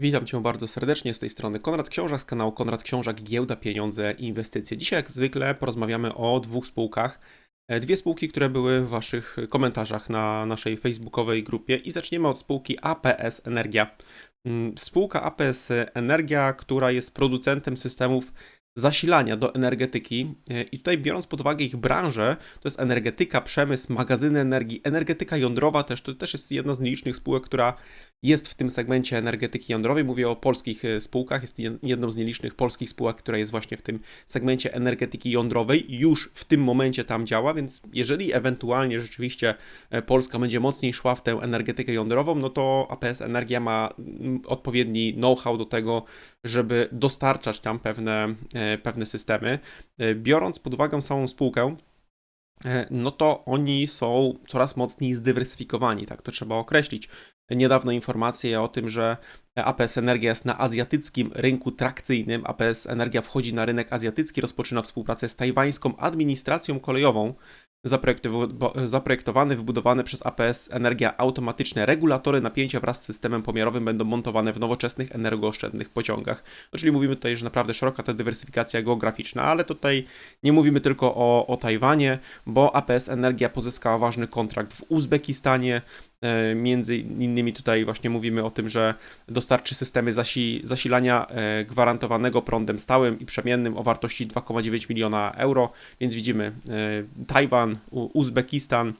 Witam Cię bardzo serdecznie z tej strony Konrad Książak z kanału Konrad Książak Giełda, Pieniądze i Inwestycje. Dzisiaj jak zwykle porozmawiamy o dwóch spółkach. E, Dwie spółki, które były w Waszych komentarzach na naszej facebookowej grupie i zaczniemy od spółki APS Energia. Mm, Spółka APS Energia, która jest producentem systemów zasilania do energetyki E, i tutaj biorąc pod uwagę ich branżę, to jest energetyka, przemysł, magazyny energii, energetyka jądrowa też, to też jest jedna z nielicznych spółek, która jest w tym segmencie energetyki jądrowej. Mówię o polskich e, spółkach, jest jed- jedną z nielicznych polskich spółek, która jest właśnie w tym segmencie energetyki jądrowej. Już w tym momencie tam działa, więc jeżeli ewentualnie rzeczywiście e, Polska będzie mocniej szła w tę energetykę jądrową, no to APS Energia ma odpowiedni know-how do tego, żeby dostarczać tam pewne, e, pewne systemy. Biorąc pod uwagę samą spółkę, no to oni są coraz mocniej zdywersyfikowani, tak to trzeba określić. Niedawno informacje o tym, że APS Energia jest na azjatyckim rynku trakcyjnym. APS Energia wchodzi na rynek azjatycki, rozpoczyna współpracę z tajwańską administracją kolejową. Zaprojektow- Zaprojektowane, wybudowane przez APS Energia automatyczne regulatory napięcia wraz z systemem pomiarowym będą montowane w nowoczesnych, energooszczędnych pociągach. No, czyli mówimy tutaj, że naprawdę szeroka ta dywersyfikacja geograficzna, ale tutaj nie mówimy tylko o, o Tajwanie, bo APS Energia pozyskała ważny kontrakt w Uzbekistanie. E, Między innymi tutaj właśnie mówimy o tym, że dostarczy systemy zasi zasilania e, gwarantowanego prądem stałym i przemiennym o wartości 2,9 miliona euro, więc widzimy e, Tajwan, Uzbekistan.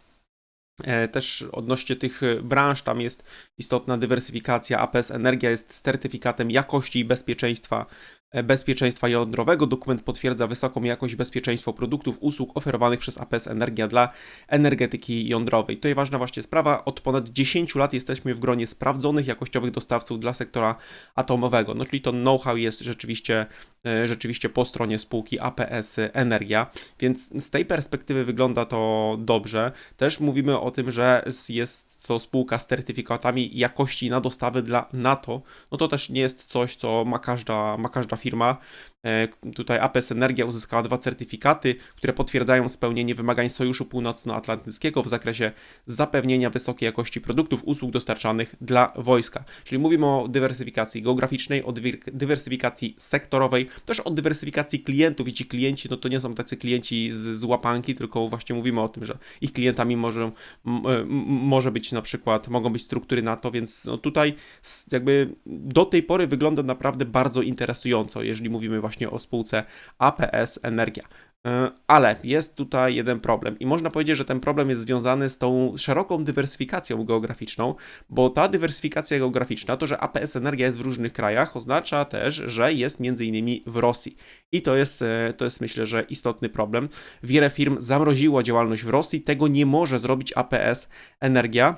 E, Też odnośnie tych e, branż, tam jest istotna dywersyfikacja. APS Energia jest certyfikatem jakości i bezpieczeństwa, e, bezpieczeństwa jądrowego. Dokument potwierdza wysoką jakość i bezpieczeństwo produktów, usług oferowanych przez APS Energia dla energetyki jądrowej. Tutaj ważna właśnie sprawa, od ponad 10 lat jesteśmy w gronie sprawdzonych jakościowych dostawców dla sektora atomowego. No czyli to know-how jest rzeczywiście, rzeczywiście po stronie spółki APS Energia, więc z tej perspektywy wygląda to dobrze. Też mówimy o tym, że jest to spółka z certyfikatami jakości na dostawy dla NATO. No to też nie jest coś, co ma każda, ma każda firma. E, Tutaj APS Energia uzyskała dwa certyfikaty, które potwierdzają spełnienie wymagań Sojuszu Północnoatlantyckiego w zakresie zapewnienia wysokiej jakości produktów, usług dostarczanych dla wojska. Czyli mówimy o dywersyfikacji geograficznej, o dywer- dywersyfikacji sektorowej, też o dywersyfikacji klientów. I ci klienci, no to nie są tacy klienci z, z łapanki, tylko właśnie mówimy o tym, że ich klientami może, może być na przykład, mogą być struktury NATO, więc no tutaj jakby do tej pory wygląda naprawdę bardzo interesująco, jeżeli mówimy właśnie o spółce APS Energia. E, Ale jest tutaj jeden problem, i można powiedzieć, że ten problem jest związany z tą szeroką dywersyfikacją geograficzną, bo ta dywersyfikacja geograficzna, to że APS Energia jest w różnych krajach, oznacza też, że jest między innymi w Rosji. I to jest, e, to jest myślę, że istotny problem. Wiele firm zamroziło działalność w Rosji, tego nie może zrobić APS Energia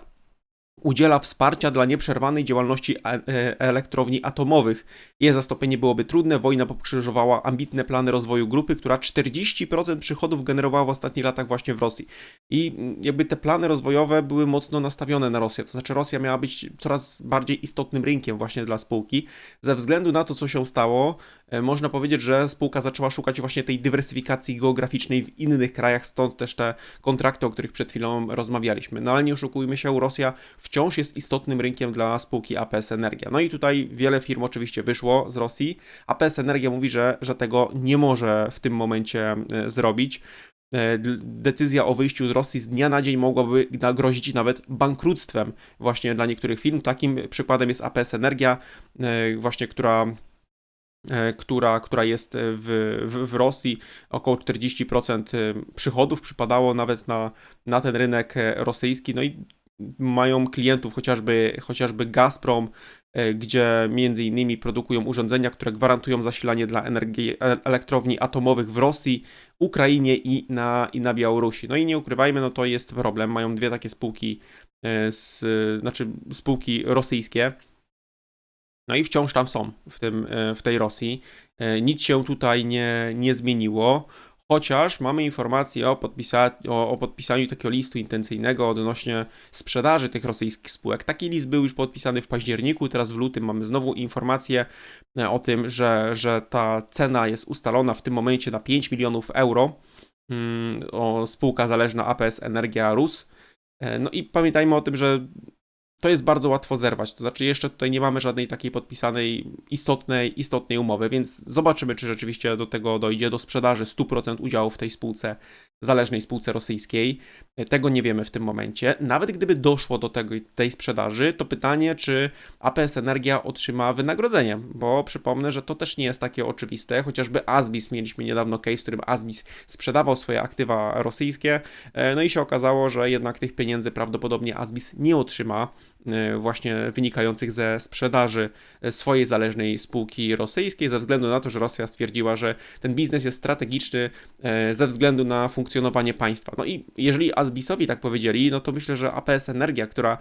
udziela wsparcia dla nieprzerwanej działalności e- e- elektrowni atomowych. Jej zastąpienie byłoby trudne, wojna pokrzyżowała ambitne plany rozwoju grupy, która 40% przychodów generowała w ostatnich latach właśnie w Rosji. I jakby te plany rozwojowe były mocno nastawione na Rosję, to znaczy Rosja miała być coraz bardziej istotnym rynkiem właśnie dla spółki. Ze względu na to, co się stało, e, można powiedzieć, że spółka zaczęła szukać właśnie tej dywersyfikacji geograficznej w innych krajach, stąd też te kontrakty, o których przed chwilą rozmawialiśmy. No ale nie oszukujmy się, Rosja wciąż jest istotnym rynkiem dla spółki APS Energia. No i tutaj wiele firm oczywiście wyszło z Rosji. APS Energia mówi, że, że tego nie może w tym momencie e, zrobić. E, Decyzja o wyjściu z Rosji z dnia na dzień mogłaby grozić nawet bankructwem właśnie dla niektórych firm. Takim przykładem jest APS Energia, e, właśnie która e, która, która jest w, w, w Rosji. Około 40% przychodów przypadało nawet na, na ten rynek rosyjski. No i mają klientów chociażby, chociażby Gazprom, e, gdzie między innymi produkują urządzenia, które gwarantują zasilanie dla energii, e- elektrowni atomowych w Rosji, Ukrainie i na, i na Białorusi. No i nie ukrywajmy, no to jest problem. Mają dwie takie spółki, e, z, znaczy spółki rosyjskie. No i wciąż tam są w, tym, w tej Rosji. Nic się tutaj nie, nie zmieniło. Chociaż mamy informacje o, podpisa- o, o podpisaniu takiego listu intencyjnego odnośnie sprzedaży tych rosyjskich spółek. Taki list był już podpisany w październiku, teraz w lutym mamy znowu informację e, o tym, że, że ta cena jest ustalona w tym momencie na 5 milionów euro. Mm, O spółka zależna APS Energia Rus. E, No i pamiętajmy o tym, że to jest bardzo łatwo zerwać. To znaczy, jeszcze tutaj nie mamy żadnej takiej podpisanej istotnej, istotnej umowy, więc zobaczymy, czy rzeczywiście do tego dojdzie, do sprzedaży 100% udziału w tej spółce, zależnej spółce rosyjskiej. Tego nie wiemy w tym momencie. Nawet gdyby doszło do tego, tej sprzedaży, to pytanie, czy APS Energia otrzyma wynagrodzenie, bo przypomnę, że to też nie jest takie oczywiste. Chociażby Asbis, mieliśmy niedawno case, w którym Asbis sprzedawał swoje aktywa rosyjskie, no i się okazało, że jednak tych pieniędzy prawdopodobnie Asbis nie otrzyma E, właśnie wynikających ze sprzedaży e, swojej zależnej spółki rosyjskiej, ze względu na to, że Rosja stwierdziła, że ten biznes jest strategiczny e, ze względu na funkcjonowanie państwa. No i jeżeli Azbisowi tak powiedzieli, no to myślę, że APS Energia, która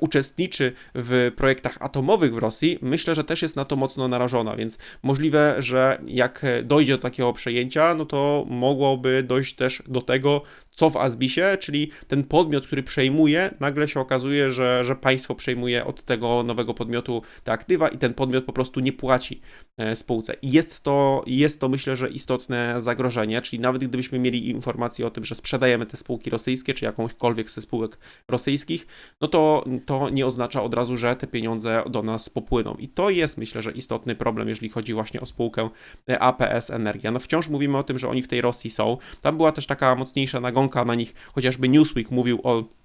uczestniczy w projektach atomowych w Rosji, myślę, że też jest na to mocno narażona, więc możliwe, że jak dojdzie do takiego przejęcia, no to mogłoby dojść też do tego, co w Azbisie, czyli ten podmiot, który przejmuje, nagle się okazuje, że, że państwo przejmuje od tego nowego podmiotu te aktywa i ten podmiot po prostu nie płaci e, spółce. Jest to, jest to myślę, że istotne zagrożenie, czyli nawet gdybyśmy mieli informację o tym, że sprzedajemy te spółki rosyjskie, czy jakąśkolwiek ze spółek rosyjskich, no to to nie oznacza od razu, że te pieniądze do nas popłyną. I to jest myślę, że istotny problem, jeżeli chodzi właśnie o spółkę e, APS Energia. No wciąż mówimy o tym, że oni w tej Rosji są. Tam była też taka mocniejsza nagonka na nich, chociażby Newsweek mówił o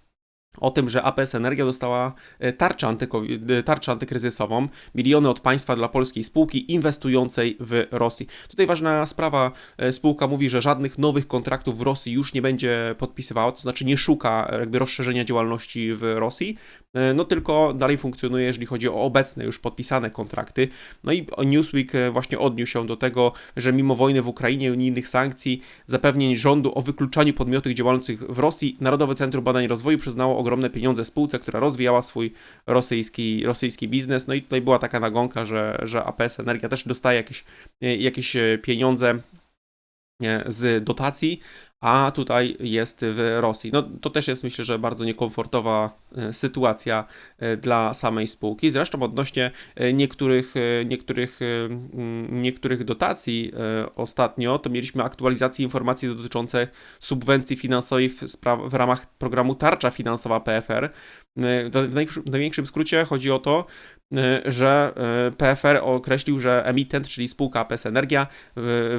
o tym, że APS Energia dostała e, tarczę, e, tarczę antykryzysową, miliony od państwa dla polskiej spółki inwestującej w Rosji. Tutaj ważna sprawa, e, spółka mówi, że żadnych nowych kontraktów w Rosji już nie będzie podpisywała, to znaczy nie szuka jakby rozszerzenia działalności w Rosji, no tylko dalej funkcjonuje, jeżeli chodzi o obecne już podpisane kontrakty. No i Newsweek właśnie odniósł się do tego, że mimo wojny w Ukrainie i unijnych sankcji, zapewnień rządu o wykluczaniu podmiotów działających w Rosji, Narodowe Centrum Badań i Rozwoju przyznało ogromne pieniądze spółce, która rozwijała swój rosyjski, rosyjski biznes. No i tutaj była taka nagonka, że, że APS Energia też dostaje jakieś, jakieś pieniądze z dotacji, a tutaj jest w Rosji. No to też jest myślę, że bardzo niekomfortowa e, sytuacja e, dla samej spółki. Zresztą odnośnie e, niektórych, niektórych, niektórych dotacji ostatnio, to mieliśmy aktualizację informacji dotyczących subwencji finansowej w, w ramach programu Tarcza Finansowa PFR. W największym skrócie chodzi o to, że PFR określił, że emitent, czyli spółka APS Energia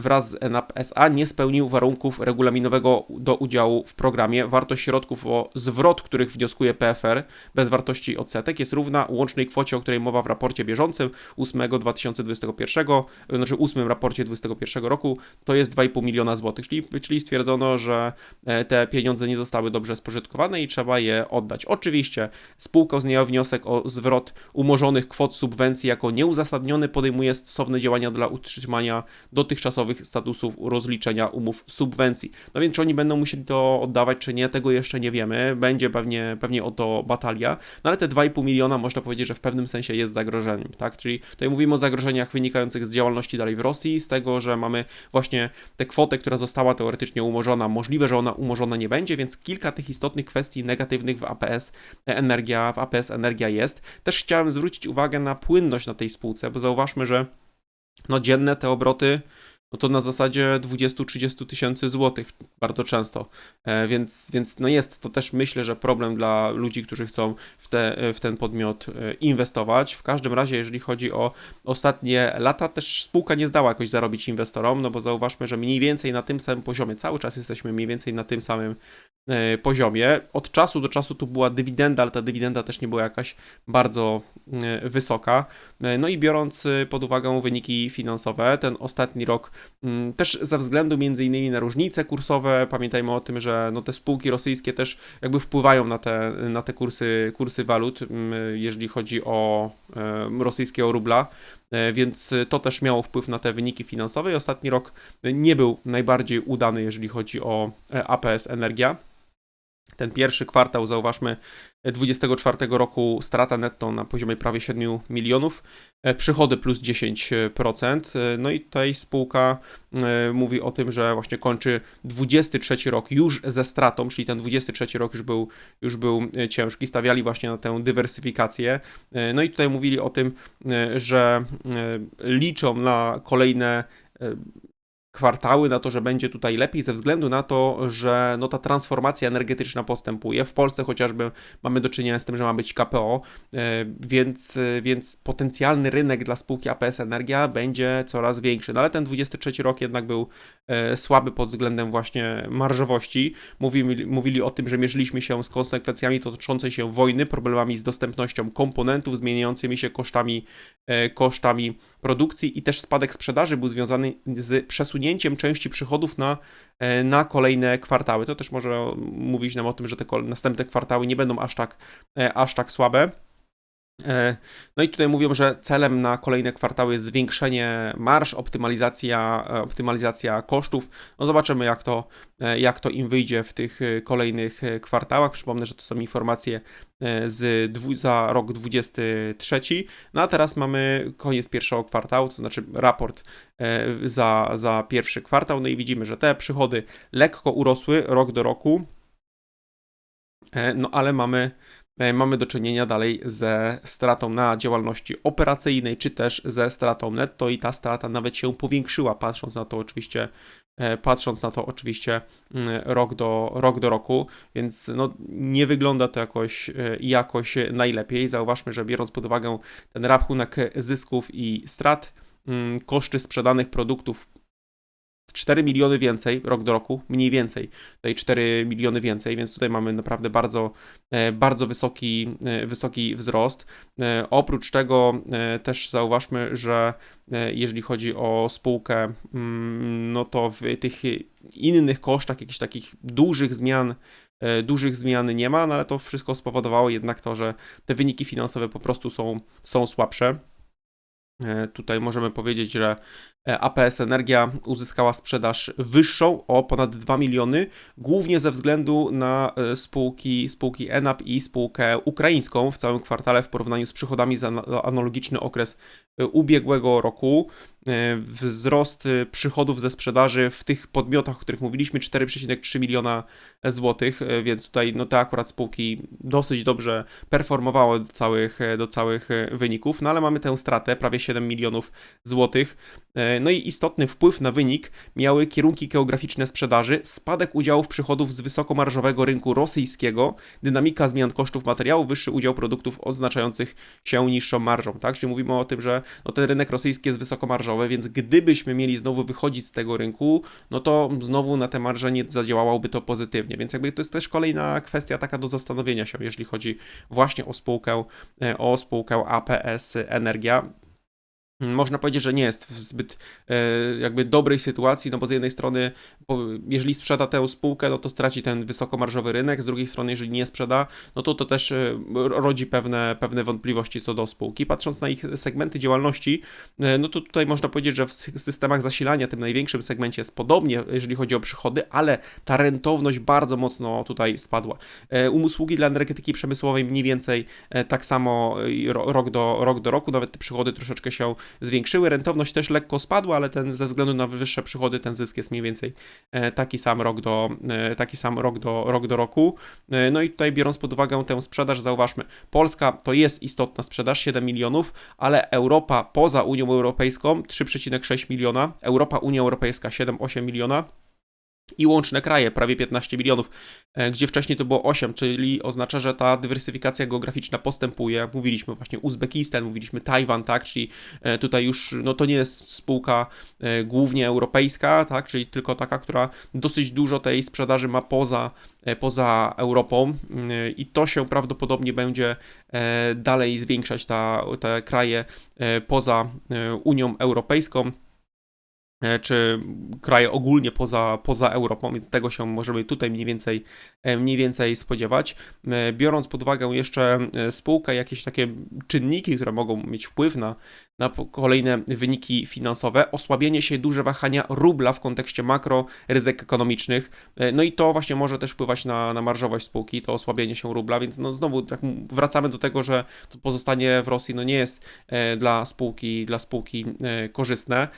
wraz z ENAP SA nie spełnił warunków regulaminowego do udziału w programie. Wartość środków o zwrot, których wnioskuje PFR bez wartości odsetek jest równa łącznej kwocie, o której mowa w raporcie bieżącym 8 2021, znaczy 8 raporcie 2021 roku, to jest 2,5 miliona złotych, czyli, czyli stwierdzono, że e, te pieniądze nie zostały dobrze spożytkowane i trzeba je oddać. Oczywiście spółka uznała wniosek o zwrot umorzonych kwot subwencji jako nieuzasadniony, podejmuje stosowne działania dla utrzymania dotychczasowych statusów rozliczenia umów subwencji. No więc czy oni będą musieli to oddawać, czy nie, tego jeszcze nie wiemy. Będzie pewnie, pewnie o to batalia. No ale te 2,5 miliona można powiedzieć, że w pewnym sensie jest zagrożeniem, tak? Czyli tutaj mówimy o zagrożeniach wynikających z działalności dalej w Rosji, z tego, że mamy właśnie tę kwotę, która została teoretycznie umorzona. Możliwe, że ona umorzona nie będzie, więc kilka tych istotnych kwestii negatywnych w APS Energia, w APS Energia jest. Też chciałem zwrócić uwagę na płynność na tej spółce, bo zauważmy, że no dzienne te obroty no to na zasadzie 20-30 tysięcy złotych bardzo często. E, więc, więc no jest to też myślę, że problem dla ludzi, którzy chcą w, te, w ten podmiot e, inwestować. W każdym razie, jeżeli chodzi o ostatnie lata, też spółka nie zdała jakoś zarobić inwestorom, no bo zauważmy, że mniej więcej na tym samym poziomie, cały czas jesteśmy mniej więcej na tym samym E, poziomie. Od czasu do czasu tu była dywidenda, ale ta dywidenda też nie była jakaś bardzo e, wysoka. E, no i biorąc pod uwagę wyniki finansowe, ten ostatni rok też ze względu między innymi na różnice kursowe, pamiętajmy o tym, że no te spółki rosyjskie też jakby wpływają na te, na te kursy, kursy walut, mm, jeżeli chodzi o rosyjskiego rubla, więc to też miało wpływ na te wyniki finansowe i ostatni rok nie był najbardziej udany, jeżeli chodzi o APS Energia. Ten pierwszy kwartał, zauważmy, 2024 roku strata netto na poziomie prawie 7 milionów, e, przychody plus 10%. E, no i tutaj spółka e, mówi o tym, że właśnie kończy 23 rok już ze stratą, czyli ten 23 rok już był, już był ciężki. Stawiali właśnie na tę dywersyfikację. No i tutaj mówili o tym, że liczą na kolejne kwartały, na to, że będzie tutaj lepiej ze względu na to, że no, ta transformacja energetyczna postępuje. W Polsce chociażby mamy do czynienia z tym, że ma być KPO, e, więc, e, więc potencjalny rynek dla spółki APS Energia będzie coraz większy. No ale ten 23 rok jednak był e, słaby pod względem właśnie marżowości. Mówili, mówili o tym, że mierzyliśmy się z konsekwencjami toczącej się wojny, problemami z dostępnością komponentów, zmieniającymi się kosztami, kosztami produkcji i też spadek sprzedaży był związany z przesunięciem części przychodów na, na kolejne kwartały. To też może mówić nam o tym, że te następne kwartały nie będą aż tak, aż tak słabe. E, no i tutaj mówią, że celem na kolejne kwartały jest zwiększenie marsz, optymalizacja, e, optymalizacja kosztów. No zobaczymy, jak to, e, jak to im wyjdzie w tych kolejnych kwartałach. Przypomnę, że to są informacje z, za rok 23. No a teraz mamy koniec pierwszego kwartału, to znaczy raport za, za pierwszy kwartał. No i widzimy, że te przychody lekko urosły rok do roku. No ale mamy E, mamy do czynienia dalej ze stratą na działalności operacyjnej, czy też ze stratą netto i ta strata nawet się powiększyła, patrząc na to oczywiście e, patrząc na to oczywiście mm, rok do, rok do roku, więc no, nie wygląda to jakoś, e, jakoś najlepiej. Zauważmy, że biorąc pod uwagę ten rachunek zysków i strat, mm, koszty sprzedanych produktów 4 miliony więcej rok do roku, mniej więcej, tutaj 4 miliony więcej, więc tutaj mamy naprawdę bardzo, e, bardzo wysoki, e, wysoki wzrost. E, oprócz tego też zauważmy, że jeżeli chodzi o spółkę, mm, no to w tych innych kosztach, jakichś takich dużych zmian, dużych zmian nie ma, no ale to wszystko spowodowało jednak to, że te wyniki finansowe po prostu są, są słabsze. Tutaj możemy powiedzieć, że E, APS Energia uzyskała sprzedaż wyższą o ponad 2 miliony, głównie ze względu na e, spółki, spółki ENAP i spółkę ukraińską w całym kwartale w porównaniu z przychodami za analogiczny okres e, ubiegłego roku. Wzrost przychodów ze sprzedaży w tych podmiotach, o których mówiliśmy, 4,3 miliona złotych, więc tutaj no te akurat spółki dosyć dobrze performowały do całych, do całych wyników, no ale mamy tę stratę prawie 7 milionów złotych. No i istotny wpływ na wynik miały kierunki geograficzne sprzedaży, spadek udziałów przychodów z wysokomarżowego rynku rosyjskiego, dynamika zmian kosztów materiału, wyższy udział produktów oznaczających się niższą marżą, tak? Czyli mówimy o tym, że no, ten rynek rosyjski jest wysokomarżowy, więc gdybyśmy mieli znowu wychodzić z tego rynku, no to znowu na te marże nie zadziałałoby to pozytywnie, więc jakby to jest też kolejna kwestia taka do zastanowienia się, jeżeli chodzi właśnie o spółkę, e, o spółkę APS Energia. Można powiedzieć, że nie jest w zbyt e, jakby dobrej sytuacji, no bo z jednej strony, jeżeli sprzeda tę spółkę, no to straci ten wysokomarżowy rynek, z drugiej strony, jeżeli nie sprzeda, no to to też e, rodzi pewne, pewne wątpliwości co do spółki. Patrząc na ich segmenty działalności, e, no to tutaj można powiedzieć, że w systemach zasilania, tym największym segmencie jest podobnie, jeżeli chodzi o przychody, ale ta rentowność bardzo mocno tutaj spadła. Usługi dla energetyki przemysłowej mniej więcej tak samo rok do, rok do roku, nawet te przychody troszeczkę się zwiększyły. Rentowność też lekko spadła, ale ten ze względu na wyższe przychody ten zysk jest mniej więcej e, taki sam rok do, e, taki sam rok do, rok do roku. E, no i tutaj biorąc pod uwagę tę sprzedaż, zauważmy, Polska to jest istotna sprzedaż, 7 milionów, ale Europa poza Unią Europejską 3,6 miliona, Europa, Unia Europejska 7-8 miliona i łączne kraje, prawie 15 milionów, e, gdzie wcześniej to było 8, czyli oznacza, że ta dywersyfikacja geograficzna postępuje. Mówiliśmy właśnie Uzbekistan, mówiliśmy Tajwan, tak, czyli e, tutaj już no to nie jest spółka e, głównie europejska, tak, czyli tylko taka, która dosyć dużo tej sprzedaży ma poza, poza Europą i to się prawdopodobnie będzie dalej zwiększać ta, te kraje poza Unią Europejską. E, czy kraje ogólnie poza, poza Europą, więc tego się możemy tutaj mniej więcej, e, mniej więcej spodziewać. E, biorąc pod uwagę jeszcze spółkę, jakieś takie czynniki, które mogą mieć wpływ na, na kolejne wyniki finansowe, osłabienie się, duże wahania rubla w kontekście makro, ryzyk ekonomicznych, no i to właśnie może też wpływać na, na marżowość spółki, to osłabienie się rubla, więc no znowu tak wracamy do tego, że to pozostanie w Rosji no nie jest dla spółki, dla spółki korzystne.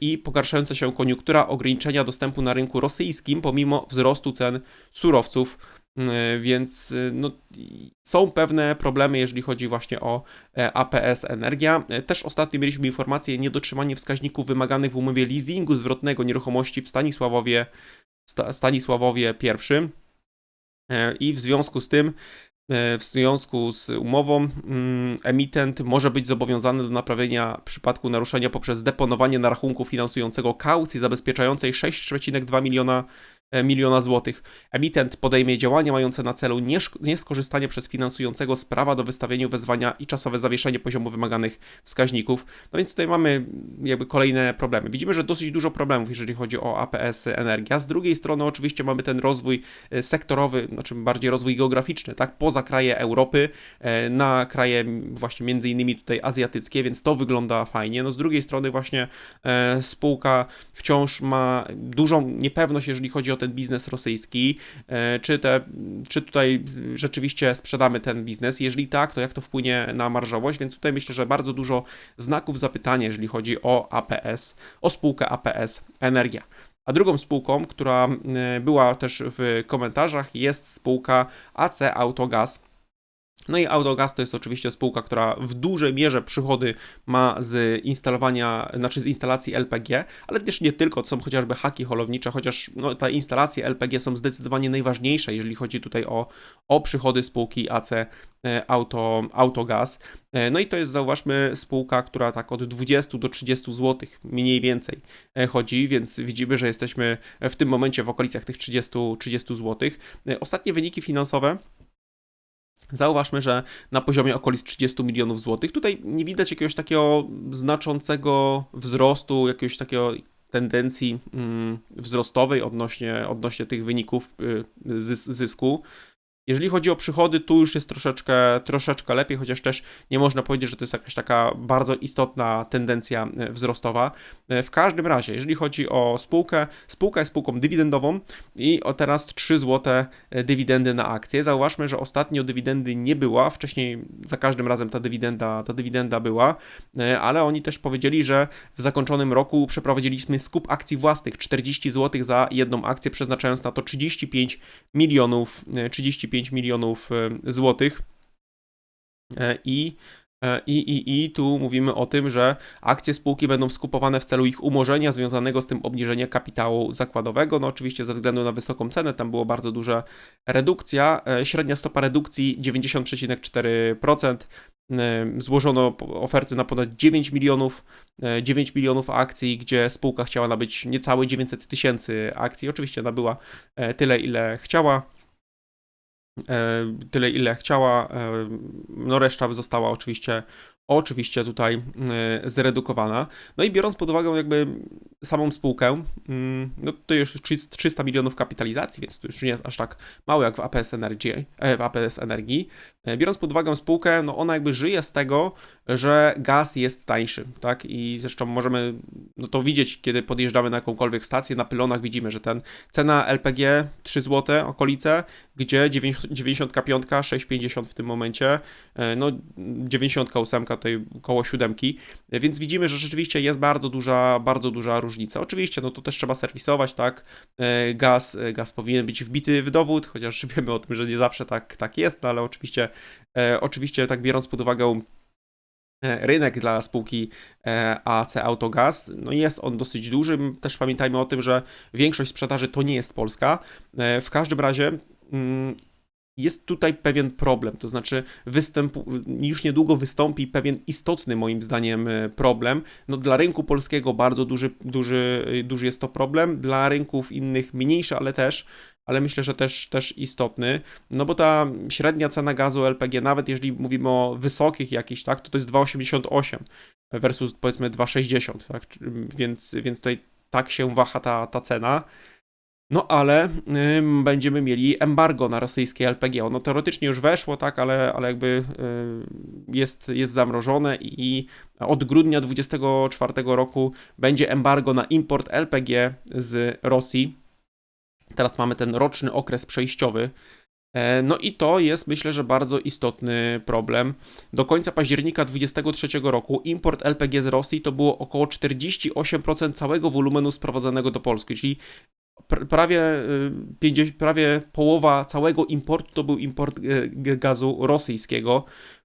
I pogarszająca się koniunktura, ograniczenia dostępu na rynku rosyjskim pomimo wzrostu cen surowców więc y, no, są pewne problemy, jeżeli chodzi właśnie o e, APS Energia. E, Też ostatnio mieliśmy informację niedotrzymanie wskaźników wymaganych w umowie leasingu zwrotnego nieruchomości w Stanisławowie, Sta- Stanisławowie I. E, I w związku z tym, w związku z umową, mm, emitent może być zobowiązany do naprawienia w przypadku naruszenia poprzez deponowanie na rachunku finansującego kaucji zabezpieczającej 6,2 miliona, miliona złotych. Emitent podejmie działania mające na celu nieskorzystanie przez finansującego z prawa do wystawienia wezwania i czasowe zawieszenie poziomu wymaganych wskaźników. No więc tutaj mamy jakby kolejne problemy. Widzimy, że dosyć dużo problemów, jeżeli chodzi o APS Energia. Z drugiej strony oczywiście mamy ten rozwój e, sektorowy, znaczy bardziej rozwój geograficzny, tak, poza kraje Europy, e, na kraje właśnie między innymi tutaj azjatyckie, więc to wygląda fajnie. No z drugiej strony właśnie e, spółka wciąż ma dużą niepewność, jeżeli chodzi o ten biznes rosyjski, e, czy, te, czy tutaj rzeczywiście sprzedamy ten biznes, jeżeli tak, to jak to wpłynie na marżowość, więc tutaj myślę, że bardzo dużo znaków zapytania, jeżeli chodzi o APS, o spółkę APS Energia. A drugą spółką, która e, była też w komentarzach, jest spółka AC Autogaz. No i Autogaz to jest oczywiście spółka, która w dużej mierze przychody ma z instalowania, znaczy z instalacji LPG, ale też nie tylko, to są chociażby haki holownicze, chociaż no, te instalacje LPG są zdecydowanie najważniejsze, jeżeli chodzi tutaj o, o przychody spółki AC e, Auto, Autogaz. E, No i to jest, zauważmy, spółka, która tak od 20 do 30 zł mniej więcej e, chodzi, więc widzimy, że jesteśmy w tym momencie w okolicach tych 30, 30 zł. Ostatnie wyniki finansowe Zauważmy, że na poziomie okolic 30 milionów złotych. Tutaj nie widać jakiegoś takiego znaczącego wzrostu, jakiegoś takiego tendencji mm, wzrostowej odnośnie, odnośnie tych wyników y, zys- zysku. Jeżeli chodzi o przychody, tu już jest troszeczkę, troszeczkę lepiej, chociaż też nie można powiedzieć, że to jest jakaś taka bardzo istotna tendencja e, wzrostowa. E, w każdym razie, jeżeli chodzi o spółkę, spółka jest spółką dywidendową i o teraz 3 złote e, dywidendy na akcję. Zauważmy, że ostatnio dywidendy nie była, wcześniej za każdym razem ta dywidenda, ta dywidenda była, ale oni też powiedzieli, że w zakończonym roku przeprowadziliśmy skup akcji własnych 40 zł za jedną akcję, przeznaczając na to 35 milionów 35 5 milionów e, złotych. E, I e, i, i, I tu mówimy o tym, że akcje spółki będą skupowane w celu ich umorzenia związanego z tym obniżenia kapitału zakładowego. No oczywiście ze względu na wysoką cenę, tam było bardzo duża redukcja. Średnia stopa redukcji 90,4%. Złożono oferty na ponad 9 milionów, 9 milionów akcji, gdzie spółka chciała nabyć niecałe 900 tysięcy akcji. Oczywiście nabyła tyle, ile chciała tyle ile chciała. e, No reszta została oczywiście oczywiście tutaj e, zredukowana. No i biorąc pod uwagę jakby samą spółkę, mm, no to już trzy- 300 milionów kapitalizacji, więc to już nie jest aż tak mało jak w APS Energii, e, w APS Energii. E, Biorąc pod uwagę spółkę, no ona jakby żyje z tego, że gaz jest tańszy, tak? I zresztą możemy no to widzieć, kiedy podjeżdżamy na jakąkolwiek stację, na pylonach widzimy, że ten cena LPG 3 zł okolice, gdzie 95, 6,50 w tym momencie, no 98 tutaj koło siódemki, więc widzimy, że rzeczywiście jest bardzo duża, bardzo duża różnica. Oczywiście, no to też trzeba serwisować, tak, E, gaz, e, gaz powinien być wbity w dowód, chociaż wiemy o tym, że nie zawsze tak, tak jest, no ale oczywiście, e, oczywiście tak biorąc pod uwagę rynek dla spółki AC Autogaz, no jest on dosyć duży. Też pamiętajmy o tym, że większość sprzedaży to nie jest Polska. W każdym razie mm, jest tutaj pewien problem, to znaczy występu, już niedługo wystąpi pewien istotny moim zdaniem e, problem. No dla rynku polskiego bardzo duży, duży, duży jest to problem, dla rynków innych mniejszy, ale też, ale myślę, że też, też istotny, no bo ta średnia cena gazu LPG, nawet jeżeli mówimy o wysokich jakichś, tak, to to jest 2,88 versus powiedzmy 2,60, tak, więc, więc tutaj tak się waha ta, ta cena. No ale ym, będziemy mieli embargo na rosyjskie LPG. Ono teoretycznie już weszło, tak, ale, ale jakby y, jest, jest zamrożone i od grudnia 2024 roku będzie embargo na import LPG z Rosji. Teraz mamy ten roczny okres przejściowy. E, No i to jest myślę, że bardzo istotny problem. Do końca października 2023 roku import LPG z Rosji to było około 48% całego wolumenu sprowadzanego do Polski, czyli prawie, y, 50, prawie połowa całego importu to był import y, gazu rosyjskiego.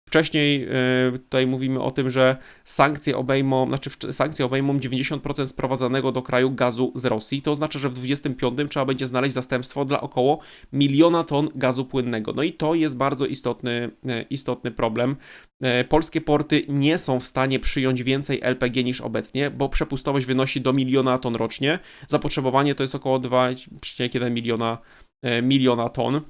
Wcześniej y, tutaj mówimy o tym, że sankcje obejmą, znaczy sankcje obejmą 90% sprowadzanego do kraju gazu z Rosji. To oznacza, że w 25 trzeba będzie znaleźć zastępstwo dla około miliona ton gazu płynnego. No i to jest bardzo istotny, e, istotny problem. E, Polskie porty nie są w stanie przyjąć więcej LPG niż obecnie, bo przepustowość wynosi do miliona ton rocznie. Zapotrzebowanie to jest około 2,1 miliona, e, miliona ton.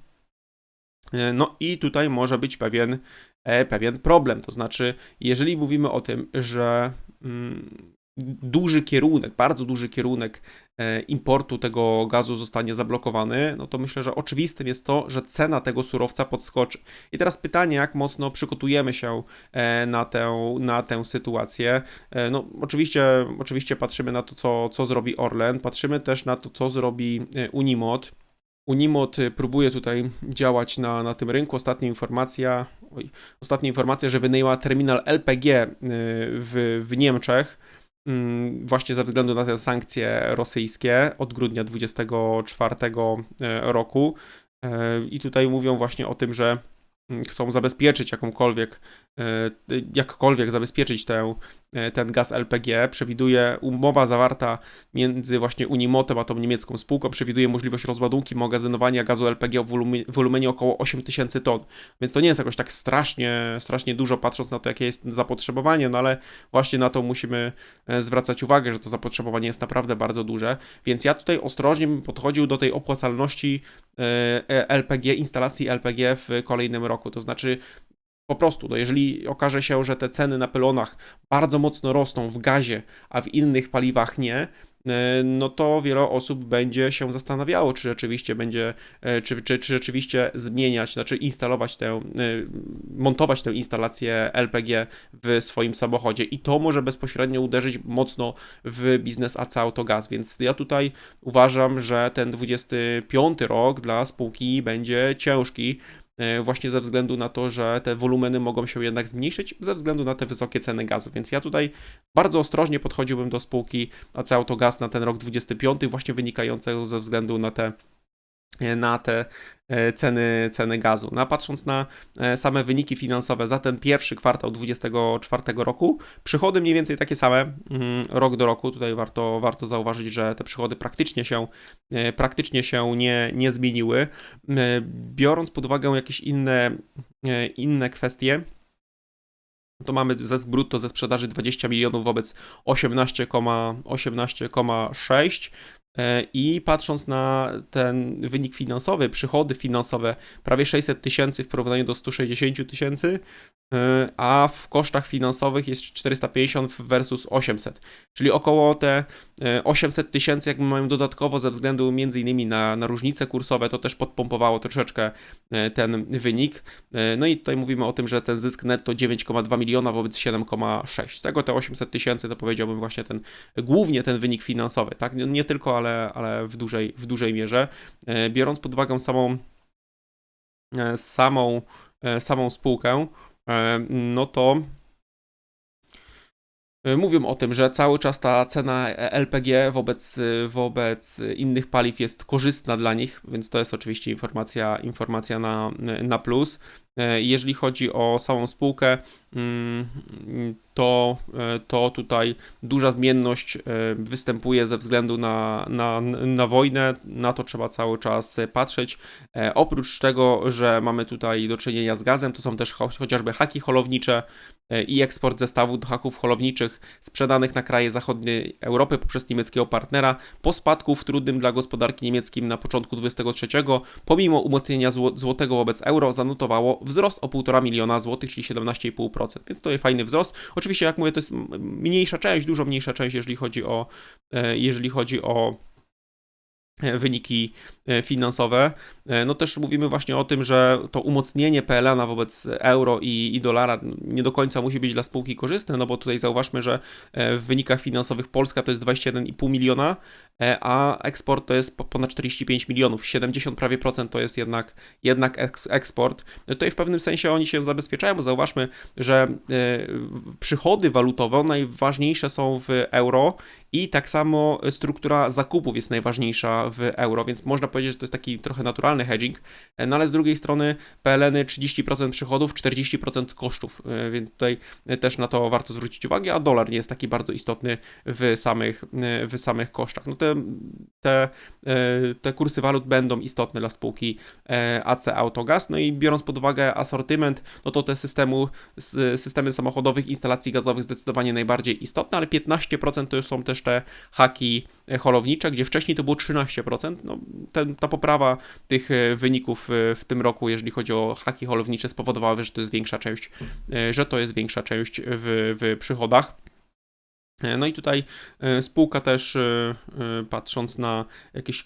E, No i tutaj może być pewien, e, pewien problem. To znaczy, jeżeli mówimy o tym, że mm, duży kierunek, bardzo duży kierunek e, importu tego gazu zostanie zablokowany, no to myślę, że oczywistym jest to, że cena tego surowca podskoczy. I teraz pytanie, jak mocno przygotujemy się na tę, na tę sytuację. No, oczywiście, oczywiście patrzymy na to, co, co zrobi Orlen, patrzymy też na to, co zrobi Unimod. Unimod y, próbuje tutaj działać na, na tym rynku. Ostatnia informacja, oj, ostatnia informacja, że wynajęła terminal LPG y, w, w Niemczech mm, właśnie ze względu na te sankcje rosyjskie od grudnia 2024 roku. E, I tutaj mówią właśnie o tym, że mm, chcą zabezpieczyć jakąkolwiek, jakkolwiek zabezpieczyć tę, ten gaz LPG. Przewiduje umowa zawarta między właśnie Unimotem a tą niemiecką spółką, przewiduje możliwość rozładunki magazynowania gazu LPG wolumie, wolumenie około 8000 ton. Więc to nie jest jakoś tak strasznie, strasznie dużo, patrząc na to, jakie jest zapotrzebowanie, no ale właśnie na to musimy e, zwracać uwagę, że to zapotrzebowanie jest naprawdę bardzo duże. Więc ja tutaj ostrożnie bym podchodził do tej opłacalności e, e, LPG, instalacji LPG w kolejnym roku. To znaczy, po prostu, no jeżeli okaże się, że te ceny na pylonach bardzo mocno rosną w gazie, a w innych paliwach nie, e, no to wiele osób będzie się zastanawiało, czy rzeczywiście będzie, e, czy, czy, czy rzeczywiście zmieniać, znaczy instalować tę, e, montować tę instalację LPG w swoim samochodzie. I to może bezpośrednio uderzyć mocno w biznes AC Autogaz, więc ja tutaj uważam, że ten 25 rok dla spółki będzie ciężki, właśnie ze względu na to, że te wolumeny mogą się jednak zmniejszyć ze względu na te wysokie ceny gazu. Więc ja tutaj bardzo ostrożnie podchodziłbym do spółki AC Autogaz na ten rok 25, właśnie wynikającego ze względu na te na te e, ceny, ceny gazu. No patrząc na e, same wyniki finansowe za ten pierwszy kwartał 2024 roku, przychody mniej więcej takie same mm, rok do roku. Tutaj warto, warto zauważyć, że te przychody praktycznie się, e, praktycznie się nie, nie zmieniły. E, Biorąc pod uwagę jakieś inne, e, inne kwestie, to mamy zysk brutto ze sprzedaży 20 milionów wobec 18,6 18,6 E, I patrząc na ten wynik finansowy, przychody finansowe prawie 600 tysięcy w porównaniu do 160 tysięcy, e, a w kosztach finansowych jest 450 versus 800, czyli około te e, 800 tysięcy, jakby mają dodatkowo ze względu między innymi na, na różnice kursowe, to też podpompowało troszeczkę e, ten wynik. E, No i tutaj mówimy o tym, że ten zysk netto 9,2 miliona wobec 7,6. Z tego te 800 tysięcy to powiedziałbym właśnie ten, głównie ten wynik finansowy, tak? Nie- tylko, ale, ale w, dużej, w dużej mierze. E, Biorąc pod uwagę samą, e, samą, e, samą spółkę, e, no to e, mówią o tym, że cały czas ta cena LPG wobec, wobec innych paliw jest korzystna dla nich, więc to jest oczywiście informacja, informacja na, na plus. E, Jeżeli chodzi o samą spółkę, mm, to, e, to tutaj duża zmienność e, występuje ze względu na, na, na wojnę. Na to trzeba cały czas patrzeć. Oprócz tego, że mamy tutaj do czynienia z gazem, to są też cho chociażby haki holownicze i eksport zestawu do haków holowniczych sprzedanych na kraje zachodniej Europy poprzez niemieckiego partnera po spadku w trudnym dla gospodarki niemieckim na początku 23, pomimo umocnienia zło- złotego wobec euro, zanotowało wzrost o 1,5 miliona złotych, czyli 17,5%. Więc to jest fajny wzrost. Oczywiście, jak mówię, to jest mniejsza część, dużo mniejsza część, jeżeli chodzi o, e, jeżeli chodzi o e, wyniki, finansowe. E, No też mówimy właśnie o tym, że to umocnienie PLN-a wobec euro i, i dolara nie do końca musi być dla spółki korzystne, no bo tutaj zauważmy, że e, w wynikach finansowych Polska to jest 21,5 miliona, e, a eksport to jest po- ponad 45 milionów, 70 prawie procent to jest jednak, jednak eks- eksport. No Tutaj w pewnym sensie oni się zabezpieczają, bo zauważmy, że e, przychody walutowe najważniejsze są w euro i tak samo struktura zakupów jest najważniejsza w euro, więc można powiedzieć, że to jest taki trochę naturalny hedging, e, no ale z drugiej strony PLN-y 30% przychodów, 40% kosztów, e, więc tutaj e, też na to warto zwrócić uwagę, a dolar nie jest taki bardzo istotny w samych, w samych kosztach. No te, te, te kursy walut będą istotne dla spółki AC Autogaz, no i biorąc pod uwagę asortyment, no to te systemu, systemy samochodowych, instalacji gazowych zdecydowanie najbardziej istotne, ale 15% to już są też te haki holownicze, gdzie wcześniej to było 13%. No, ten, ta poprawa tych e, wyników e, w tym roku, jeżeli chodzi o haki holownicze, spowodowała, że to jest większa część, e, że to jest większa część w, w przychodach. E, No i tutaj e, spółka też, e, patrząc na jakieś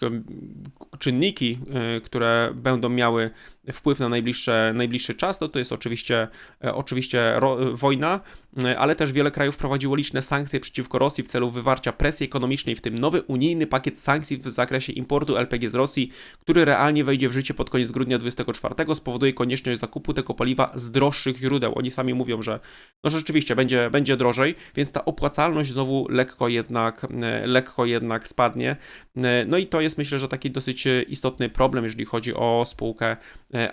czynniki, które będą miały wpływ na najbliższe, najbliższy czas, no to jest oczywiście, oczywiście ro, wojna, ale też wiele krajów prowadziło liczne sankcje przeciwko Rosji w celu wywarcia presji ekonomicznej, w tym nowy unijny pakiet sankcji w zakresie importu LPG z Rosji, który realnie wejdzie w życie pod koniec grudnia 2024, spowoduje konieczność zakupu tego paliwa z droższych źródeł. Oni sami mówią, że no rzeczywiście będzie, będzie drożej, więc ta opłacalność znowu lekko jednak, e, lekko jednak spadnie. E, No i to jest myślę, że taki dosyć e, istotny problem, jeżeli chodzi o spółkę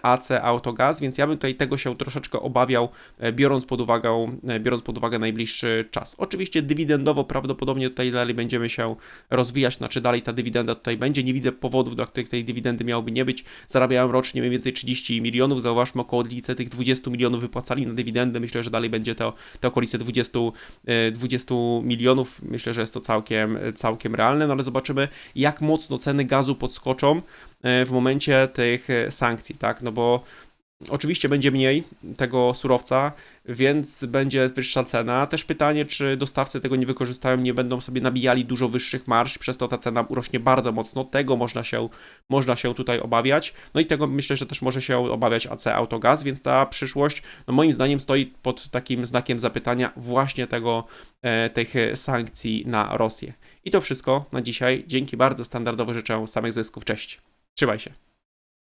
AC Autogaz, więc ja bym tutaj tego się troszeczkę obawiał, biorąc pod uwagę, biorąc pod uwagę najbliższy czas. Oczywiście dywidendowo prawdopodobnie tutaj dalej będziemy się rozwijać, znaczy dalej ta dywidenda tutaj będzie. Nie widzę powodów, dla których tej dywidendy miałoby nie być. Zarabiają rocznie mniej więcej 30 milionów, zauważmy około odlice tych 20 milionów wypłacali na dywidendę. Myślę, że dalej będzie to te okolice 20, e, 20 milionów. Myślę, że jest to całkiem, całkiem realne, no ale zobaczymy, jak mocno ceny gazu podskoczą e, w momencie tych e, sankcji, tak? No bo oczywiście będzie mniej tego surowca, więc będzie wyższa cena. Też pytanie, czy dostawcy tego nie wykorzystają, nie będą sobie nabijali dużo wyższych marsz, przez to ta cena urośnie bardzo mocno. Tego można się, można się tutaj obawiać. No i tego myślę, że też może się obawiać AC Autogaz, więc ta przyszłość, no moim zdaniem, stoi pod takim znakiem zapytania właśnie tego, e, tych sankcji na Rosję. I to wszystko na dzisiaj. Dzięki bardzo. Standardowo życzę samych zysków. Cześć. Trzymaj się.